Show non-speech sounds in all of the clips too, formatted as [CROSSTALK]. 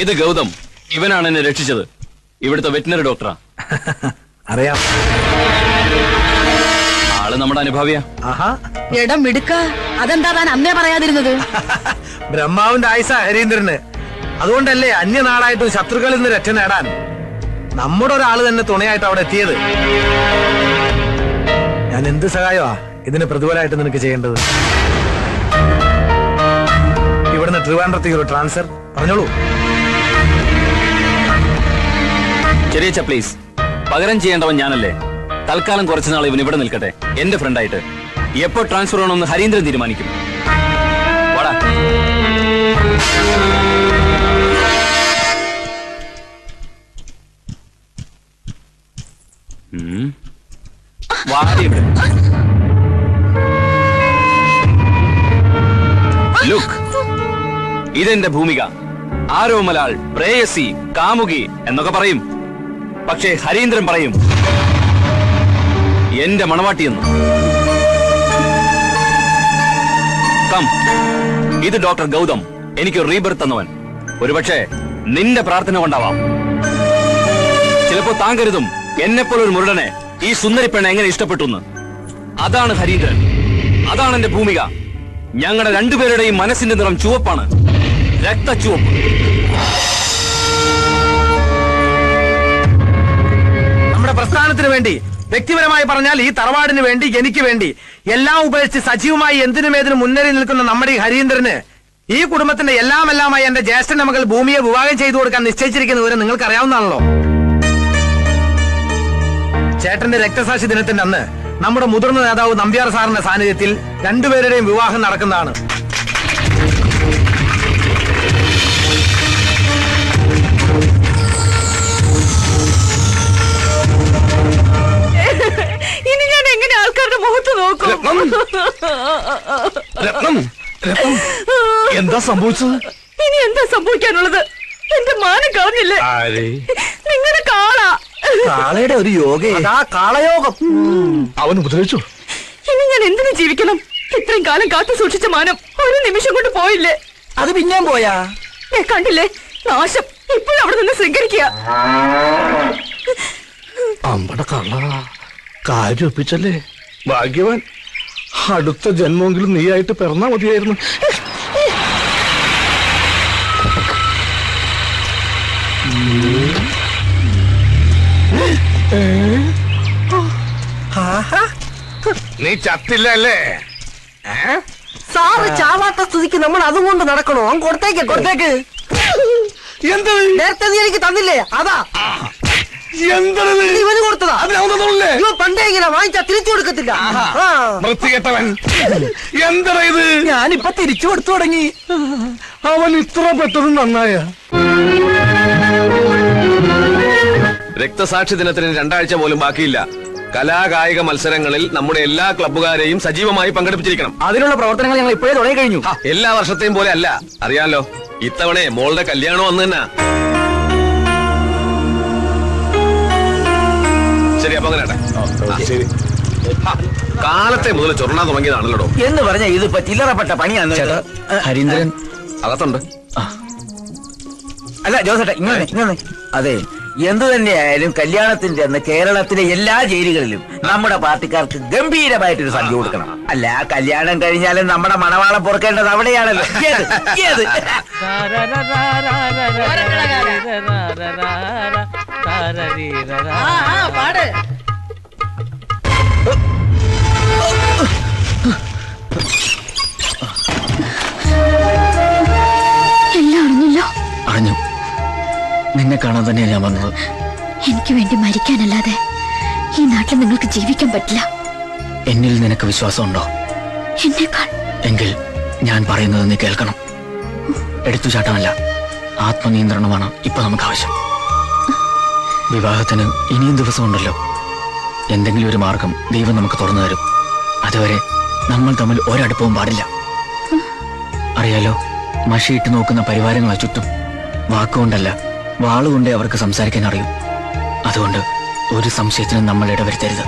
ഇത് ഗൗതം. ഇവനാണ് എന്നെ രക്ഷിച്ചത്. ഇവിടുത്തെ വെറ്റിനറി ഡോക്ടറാ. [LAUGHS] അറിയാം. ആൾ നമ്മുടെ അനുഭാവിയാ. ആഹാ. ഇടം മിടുക്ക അതെന്താ താൻ അന്നേ പറയാതിരുന്നത്? [LAUGHS] ബ്രഹ്മാവിന്റെ ആയുസ ഹരീന്ദ്രന്. അതുകൊണ്ടല്ലേ അന്യനാടായിട്ടും ശത്രുക്കളിൽ നിന്ന് രക്ഷ നേടാൻ നമ്മുടെ ഒരാൾ തന്നെ തുണയായിട്ട് അവിടെ എത്തിയത്. ഞാൻ എന്ത് സഹായമാ ഇതിന് പ്രതിഫലമായിട്ട് നിനക്ക് ചെയ്യേണ്ടത്? ഇവിടുന്ന് ട്രിവാൻഡ്രത്തേക്ക് ഒരു ട്രാൻസ്ഫർ. പറഞ്ഞോളൂ. ചെറിയ പ്ലീസ് പകരം ചെയ്യേണ്ടവൻ ഞാനല്ലേ? തൽക്കാലം കുറച്ചു നാൾ ഇവൻ ഇവിടെ നിൽക്കട്ടെ. എന്റെ ഫ്രണ്ടായിട്ട് എപ്പോ ട്രാൻസ്ഫർ ആണെന്ന് ഹരീന്ദ്രൻ തീരുമാനിക്കും. ഇതെന്റെ ഭൂമിക. ആരോമലാൾ പ്രേയസി കാമുകി എന്നൊക്കെ പറയും. പക്ഷേ ഹരീന്ദ്രൻ പറയും എന്റെ മണവാട്ടിയെന്ന് കം. ഇത് ഡോക്ടർ ഗൗതം. എനിക്ക് റീബർത്ത് തന്നവൻ. ഒരുപക്ഷെ നിന്റെ പ്രാർത്ഥന കൊണ്ടാവാം. ചിലപ്പോ താൻ കരുതും എന്നെപ്പോലെ ഒരു മുരടനെ ഈ സുന്ദരി പെണ്ണ എങ്ങനെ ഇഷ്ടപ്പെട്ടു അതാണ് ഹരീന്ദ്രൻ. അതാണ് എന്റെ ഭൂമിക. ഞങ്ങളുടെ രണ്ടുപേരുടെയും മനസ്സിന്റെ നിറം ചുവപ്പാണ്. രക്തച്ചുവപ്പ്. നമ്മുടെ പ്രസ്ഥാനത്തിന് വേണ്ടി വ്യക്തിപരമായി പറഞ്ഞാൽ ഈ തറവാടിന് വേണ്ടി എനിക്ക് വേണ്ടി എല്ലാം ഉപേക്ഷിച്ച് സജീവമായി എന്തിനും ഏതിനും മുന്നേറി നിൽക്കുന്ന നമ്മുടെ ഈ ഹരീന്ദ്രന് ഈ കുടുംബത്തിന്റെ എല്ലാം എല്ലാമായി എന്റെ ജ്യേഷ്ഠന്റെ മകൾ ഭൂമിയെ വിവാഹം ചെയ്തു കൊടുക്കാൻ നിശ്ചയിച്ചിരിക്കുന്ന വിവരം നിങ്ങൾക്ക് അറിയാവുന്നതാണല്ലോ ചേട്ടന്റെ രക്തസാക്ഷി ദിനത്തിന്റെ അന്ന് നമ്മുടെ മുതിർന്ന നേതാവ് നമ്പ്യാർ സാറിന്റെ സാന്നിധ്യത്തിൽ രണ്ടുപേരുടെയും വിവാഹം നടക്കുന്നതാണ്. നോക്കും. രത്നം. രത്നം. എന്താ സംഭവിച്ചത്? ഇനി എന്താ സംഭവിക്കാനുള്ളത്? എന്റെ മാനം കളഞ്ഞില്ലേ? നിങ്ങളുടെ കാള. കാളയുടെ ഒരു യോഗ. അതാ കാളയോഗം. അവൻ ഉപദ്രവിച്ചു. ഇനി ഞാൻ എന്തിനു ജീവിക്കണം? ഇത്രയും കാലം കാത്തു സൂക്ഷിച്ച മാനം ഒരു നിമിഷം കൊണ്ട് പോയില്ലേ? അത് പിന്നെയും പോയാ? കണ്ടില്ലേ? നാശം. ഇപ്പോഴും അവിടെ നിന്ന് ശൃംഖരിക്കുക. അമ്പട കള്ള. കാര്യം ഒപ്പിച്ചല്ലേ? ഭാഗ്യവാൻ. അടുത്ത ജന്മമെങ്കിലും നീയായിട്ട് പിറന്നാ മതിയായിരുന്നു. നീ ചത്തില്ല അല്ലേ സാറ് ചാവാത്ത സ്ഥിതിക്ക് നമ്മൾ അതും കൊണ്ട് നടക്കണോ കൊടുത്തേക്ക് കൊടുത്തേക്ക്. എന്താ? നേരത്തെ നീ എനിക്ക് തന്നില്ലേ? അതാ. ഇവന് കൊടുത്തതാ? ഇവ പണ്ടേ ഇങ്ങനെ വാങ്ങിച്ചാ തിരിച്ചു കൊടുക്കത്തില്ല. ആ. വൃത്തികെട്ടവൻ. എന്താ ഇത്? ഞാനിപ്പൊ തിരിച്ചു കൊടുത്തു തുടങ്ങി. അവൻ ഇത്ര പെട്ടതും നന്നായ. രക്തസാക്ഷി ദിനത്തിന് രണ്ടാഴ്ച പോലും ബാക്കിയില്ല. കലാകായിക മത്സരങ്ങളിൽ നമ്മുടെ എല്ലാ ക്ലബ്ബുകാരെയും സജീവമായി പങ്കെടുപ്പിച്ചിരിക്കണം. അതിനുള്ള പ്രവർത്തനങ്ങൾ ഞങ്ങൾ ഇപ്പോഴേ തുടങ്ങി കഴിഞ്ഞു. എല്ലാ വർഷത്തെയും പോലെ അല്ല. അറിയാലോ ഇത്തവണ മോളുടെ കല്യാണം അന്ന് തന്നെ ശരി. കാലത്തെ മുതൽ ചൊറണാൻ തുടങ്ങിയതാണല്ലോ എന്ന് പറഞ്ഞ ഇതിപ്പോ ചില്ലറപ്പെട്ട പണിയാണ് ഹരീന്ദ്രൻ അകത്തുണ്ട്. അല്ല ജോസേട്ടാ ഇങ്ങനെ ഇങ്ങനെ അതെ. എന്തു തന്നെയായാലും കല്യാണത്തിന്റെ അന്ന് കേരളത്തിലെ എല്ലാ ജയിലുകളിലും നമ്മുടെ പാർട്ടിക്കാർക്ക് ഗംഭീരമായിട്ടൊരു സദ്യ കൊടുക്കണം. അല്ല കല്യാണം കഴിഞ്ഞാലും നമ്മുടെ മണവാളം പൊറുക്കേണ്ടത് അവിടെയാണല്ലോ. ഏത്? ഏത്? എല്ലാം അറിഞ്ഞല്ലോ? അറിഞ്ഞു. നിന്നെ കാണാൻ തന്നെയാണ് ഞാൻ വന്നത്. എനിക്ക് വേണ്ടി മരിക്കാനല്ലാതെ ഈ നാട്ടിൽ നിങ്ങൾക്ക് ജീവിക്കാൻ പറ്റില്ല. എന്നിൽ നിനക്ക് വിശ്വാസമുണ്ടോ? എന്നേക്കാൾ. എങ്കിൽ ഞാൻ പറയുന്നത് നീ കേൾക്കണം. എടുത്തുചാട്ടമല്ല. ആത്മനിയന്ത്രണമാണ് ഇപ്പൊ നമുക്ക് ആവശ്യം വിവാഹത്തിന് ഇനിയും ദിവസമുണ്ടല്ലോ. എന്തെങ്കിലും ഒരു മാർഗം ദൈവം നമുക്ക് തുറന്നു തരും. അതുവരെ നമ്മൾ തമ്മിൽ ഒരടുപ്പവും പാടില്ല. അറിയാലോ മഷിയിട്ട് നോക്കുന്ന പരിവാരങ്ങളാ ചുറ്റും. വാക്കുകൊണ്ടല്ല വാളുകൊണ്ടേ അവർക്ക് സംസാരിക്കാൻ അറിയും. അതുകൊണ്ട് ഒരു സംശയത്തിനും നമ്മൾ ഇടവരുത്തരുത്.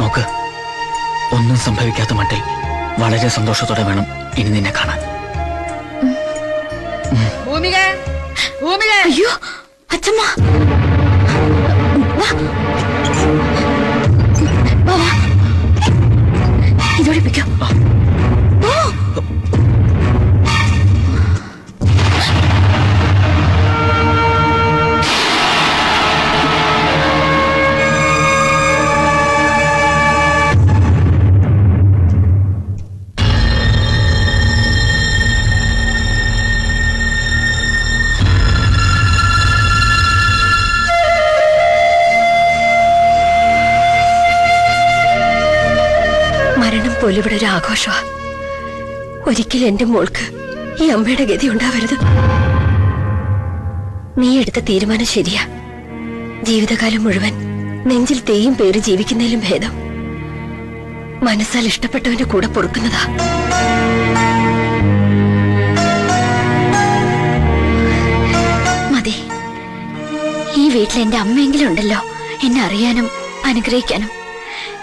നോക്ക് ഒന്നും സംഭവിക്കാത്ത മട്ടിൽ വളരെ സന്തോഷത്തോടെ വേണം ഇനി നിന്നെ കാണാൻ. ഭൂമിക ഭൂമിക. അയ്യോ അച്ഛമ്മ ഇതോടെ പിടിക്കോ ആഘോഷമാ ഒരിക്കലും എന്റെ മോൾക്ക് ഈ അമ്മയുടെ ഗതി ഉണ്ടാവരുത്. നീ എടുത്ത തീരുമാനം ശരിയാ. ജീവിതകാലം മുഴുവൻ നെഞ്ചിൽ തേയും പേര് ജീവിക്കുന്നതിലും ഭേദം. മനസ്സാൽ ഇഷ്ടപ്പെട്ടവന്റെ കൂടെ പൊറുക്കുന്നതാ. മതി. ഈ വീട്ടിൽ എന്റെ അമ്മയെങ്കിലും ഉണ്ടല്ലോ. എന്നെ അറിയാനും അനുഗ്രഹിക്കാനും.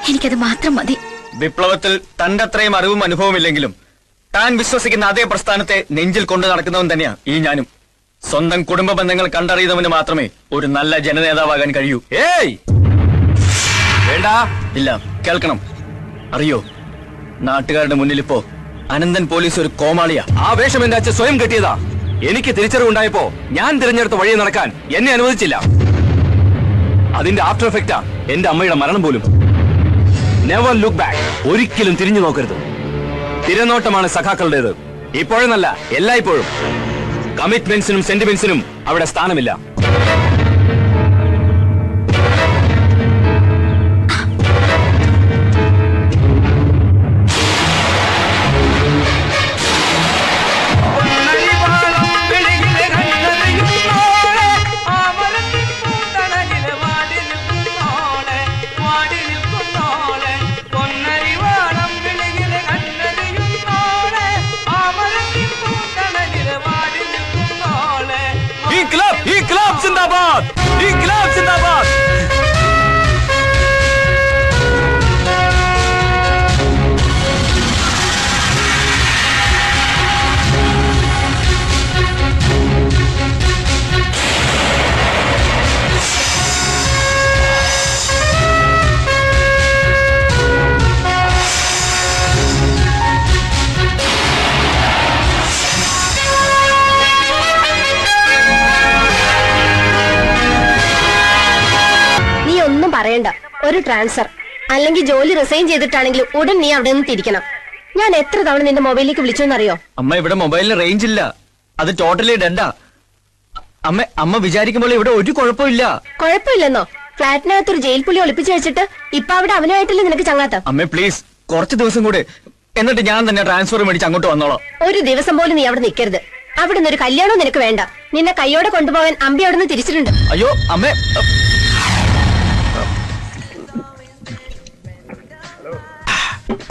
എനിക്കത് മാത്രം മതി. വിപ്ലവത്തിൽ തന്റെ അത്രയും അറിവും അനുഭവമില്ലെങ്കിലും താൻ വിശ്വസിക്കുന്ന അതേ പ്രസ്ഥാനത്തെ നെഞ്ചിൽ കൊണ്ടു നടക്കുന്നവൻ തന്നെയാ ഈ ഞാനും. സ്വന്തം കുടുംബ ബന്ധങ്ങൾ കണ്ടറിയുന്നവന് മാത്രമേ ഒരു നല്ല ജനനേതാവാകാൻ കഴിയൂ. ഏയ്! വേണ്ട. ഇല്ല കേൾക്കണം. അറിയോ? നാട്ടുകാരുടെ മുന്നിൽ ഇപ്പോ അനന്തൻ പോലീസ് ഒരു കോമാളിയാ. ആ വേഷം എന്റെ അച്ഛൻ സ്വയം കെട്ടിയതാ. എനിക്ക് തിരിച്ചറിവുണ്ടായപ്പോ ഞാൻ തിരഞ്ഞെടുത്ത വഴി നടക്കാൻ എന്നെ അനുവദിച്ചില്ല. അതിന്റെ ആഫ്റ്റർ എഫക്റ്റാ എന്റെ അമ്മയുടെ മരണം പോലും. നെവർ ലുക്ക് ബാക്ക് ഒരിക്കലും തിരിഞ്ഞു നോക്കരുത്. തിരനോട്ടമാണ് സഖാക്കളുടേത്. ഇപ്പോഴെന്നല്ല എല്ലായ്പ്പോഴും. കമ്മിറ്റ്മെന്റ്സിനും സെന്റിമെന്റ്സിനും അവിടെ സ്ഥാനമില്ല. जिंदाबाद इनकलाब जिंदाबाद ഒരു ട്രാൻസ്ഫർ. അല്ലെങ്കിൽ ജോലി റിസൈൻ ചെയ്തിട്ടാണെങ്കിലും ഉടൻ നീ അവിടെ നിന്ന് തിരിക്കണം. ഞാൻ എത്ര തവണ നിന്റെ മൊബൈലിലേക്ക് വിളിച്ചോന്നറിയോ? അമ്മ ഇവിടെ മൊബൈലിന് റേഞ്ച് ഇല്ല. അത് ടോട്ടലി ഡെഡാ അമ്മ അമ്മ വിചാരിക്കുമ്പോൾ ഇവിടെ ഒരു കുഴപ്പമില്ല. കുഴപ്പമില്ലെന്നോ? ഫ്ലാറ്റിനകത്ത് ഒരു ജയിൽ പുള്ളി ഒളിപ്പിച്ചു വെച്ചിട്ട് ഇപ്പൊ അവിടെ അവനുമായിട്ടല്ലേ നിനക്ക് ചങ്ങാത്തം? അമ്മ പ്ലീസ് കുറച്ച് ദിവസം കൂടെ. എന്നിട്ട് ഞാൻ തന്നെ ട്രാൻസ്ഫർ മേടിച്ച് അങ്ങോട്ട് വന്നോളാം. ഒരു ദിവസം പോലും നീ അവിടെ നിൽക്കരുത്. അവിടെ നിന്ന് ഒരു കല്യാണവും നിനക്ക് വേണ്ട. നിന്നെ കൈയോടെ കൊണ്ടുപോകാൻ അമ്പി അവിടെ നിന്ന് തിരിച്ചിട്ടുണ്ട്. അയ്യോ അമ്മേ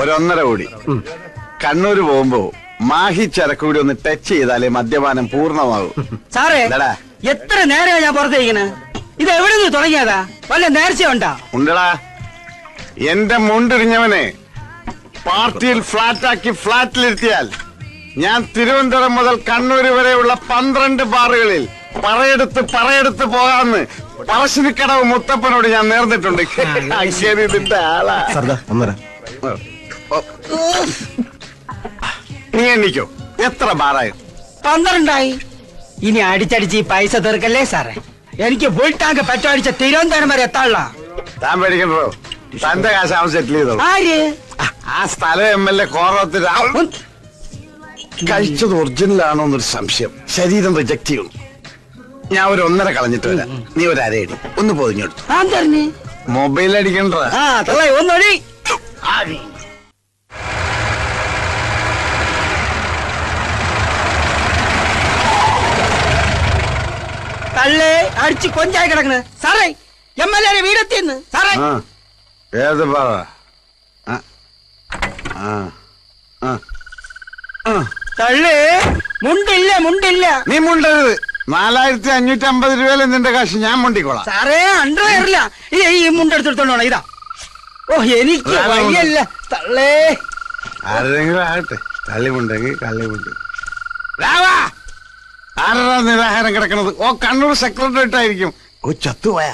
ഒരൊന്നര കോടി. കണ്ണൂര് പോകുമ്പോ മാഹി ചരക്കൂടി ഒന്ന് ടച്ച് ചെയ്താലേ മദ്യപാനം പൂർണമാകും. സാറേ എന്താടാ? എത്ര നേരമാ ഞാൻ പുറത്തേക്കണ് ഇത് എവിടെ നിന്ന് തുടങ്ങിയതാ? വല്ല നേർച്ച ഉണ്ടാ? ഉണ്ടടാ. എന്റെ മുണ്ടിരിഞ്ഞവനെ പാർട്ടിയിൽ ഫ്ലാറ്റാക്കി ഫ്ലാറ്റിലിരുത്തിയാൽ ഞാൻ തിരുവനന്തപുരം മുതൽ കണ്ണൂര് വരെയുള്ള പന്ത്രണ്ട് ബാറുകളിൽ പറയെടുത്ത് പറയെടുത്ത് പോകാമെന്ന് പറശ്ശിനിക്കടവ് മുത്തപ്പനോട് ഞാൻ നേർന്നിട്ടുണ്ട്. [LAUGHS] ആളാ. നീ എണ്ണിക്കോ. എത്ര ബാറായി? പന്ത്രണ്ടായി. ഇനി അടിച്ചടിച്ച് ഈ പൈസ തീർക്കല്ലേ സാറേ? എനിക്ക് ഫുൾ ടാങ്ക് പെട്രോൾ അടിച്ച തിരുവനന്തപുരം വരെ എത്താനുള്ള താൻ പേടിക്കണ്ടോ? തന്റെ കാശ് അവൻ സെറ്റിൽ ചെയ്തോ. ആര്? ആ സ്ഥലം എം എൽ എ കോറത്തിൽ കഴിച്ചത് ഒറിജിനൽ ആണോ എന്നൊരു സംശയം. ശരീരം റിജക്ട് ചെയ്യും. ഞാൻ ഒരു ഒന്നര കളഞ്ഞിട്ട് വരാം. നീ ഒരു അരയടി. ഒന്ന് പൊതിഞ്ഞെടുത്തു. മൊബൈൽ അടിക്കണ്ട ഒന്നൊടി തള്ളേ അടിച്ച് കൊഞ്ചായി കിടക്കണ്. സാറേ എം എൽ എ വീടെത്തിന്ന് സാറേ. ഏത്. തള്ളേ മുണ്ടില്ല മുണ്ടില്ല. നീ മുണ്ടരുത്. നാലായിരത്തി അഞ്ഞൂറ്റി അമ്പത് രൂപയിൽ നിന്റെ കാശ് ഞാൻ മുണ്ടിക്കോളാം. സാറേ അണ്ടറില്ല ഈ മുണ്ടെടുത്തെടുത്തോണ്ടോ ഇതാ. ഓ എനിക്ക്. വയ്യല്ല. തള്ളേ. ആരെങ്കിലും ആകട്ടെ. തള്ളിമുണ്ടെങ്കിൽ കള്ളിമുണ്ട് രാവാ. ആരാ നിരാഹാരം കിടക്കണത്? ഓ കണ്ണൂർ സെക്രട്ടറിയേറ്റ് ആയിരിക്കും ഓ ചത്തുപോയ.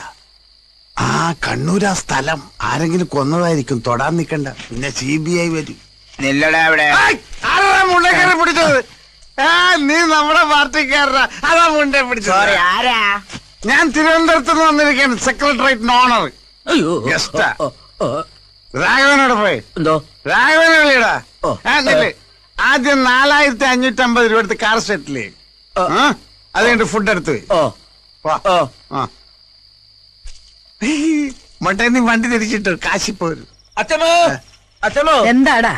ആ കണ്ണൂർ ആ സ്ഥലം. ആരെങ്കിലും കൊന്നതായിരിക്കും. തൊടാൻ നിക്കണ്ട. പിന്നെ സി ബി ഐ വരും. നില്ലടാ അവിടെ. ഏയ്, ആരാ മുണ്ടേ കയറി പിടിച്ചത്? ആ നീ നമ്മുടെ പാർട്ടിക്കാരനാ. അതാ മുണ്ടേ പിടിച്ചത്. സോറി ആരാ? ഞാൻ തിരുവനന്തപുരത്ത് നിന്ന് വന്നിരിക്കുകയാണ്. സെക്രട്ടറിയേറ്റിന് ഓണർ അയ്യോ. ഗസ്റ്റാ. രാഘവനോട് പോയി. എന്തോ? രാഘവനെ വിളിയടാ. ആ, നില്ല്. ആദ്യം നാലായിരത്തി അഞ്ഞൂറ്റി അമ്പത് രൂപ എടുത്ത് കാർ സെറ്റിൽ ചെയ്യും? അത് കഴിഞ്ഞിട്ട് ഫുഡ് എടുത്ത്. പോയി വാ. ആ. മട്ടേ നീ വണ്ടി തിരിച്ചിട്ട് കാശി പോരും അച്ഛമോ അച്ഛമോ എന്താടാ?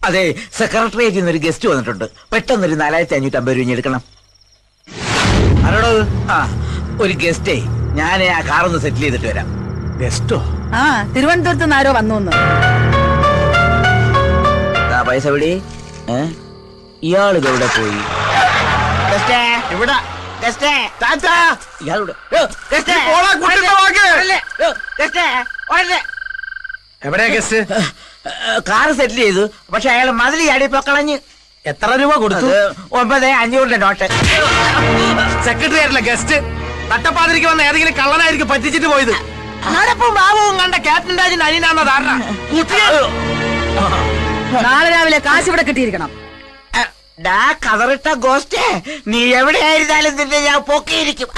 അതെ സെക്രട്ടറിയേറ്റിൽ നിന്ന് ഒരു ഗസ്റ്റ് വന്നിട്ടുണ്ട്. പെട്ടെന്നൊരു നാലായിരത്തി അഞ്ഞൂറ്റി അമ്പത് രൂപ എടുക്കണം. ആരോടോ ആ ഒരു ഗസ്റ്റേ ഞാൻ ആ കാറൊന്ന് സെറ്റിൽ ചെയ്തിട്ട് വരാം. ഗസ്റ്റോ ആ തിരുവനന്തപുരത്ത് നിന്ന് ആരോ വന്നു പൈസ വിടി ഏ? ഇയാളിത് പോയി? വരല്ലേ? എവിടെയാ ഗസ്റ്റ്? കാറ് സെറ്റിൽ ചെയ്തു. പക്ഷെ അയാൾ മതിൽ ചാടിയപ്പോ കളഞ്ഞ് എത്ര രൂപ കൊടുത്തു? ഒമ്പത് അഞ്ഞൂറിന്റെ നോട്ട്. സെക്രട്ടറി ആയിട്ടില്ല ഗസ്റ്റ് തട്ടപ്പാതിരിക്ക് വന്ന ഏതെങ്കിലും കള്ളനായിരിക്കും പറ്റിച്ചിട്ട് പോയത്. നടപ്പും ബാബുവും കണ്ട ക്യാപ്റ്റൻ രാജിന്റെ അനിയനാണെന്ന ധാരണ. നാളെ രാവിലെ കാശ് ഇവിടെ കിട്ടിയിരിക്കണം. ഡാ കതറിട്ട ഗോസ്റ്റേ നീ എവിടെയായിരുന്നാലും നിന്നെ ഞാൻ പൊക്കിയിരിക്കും.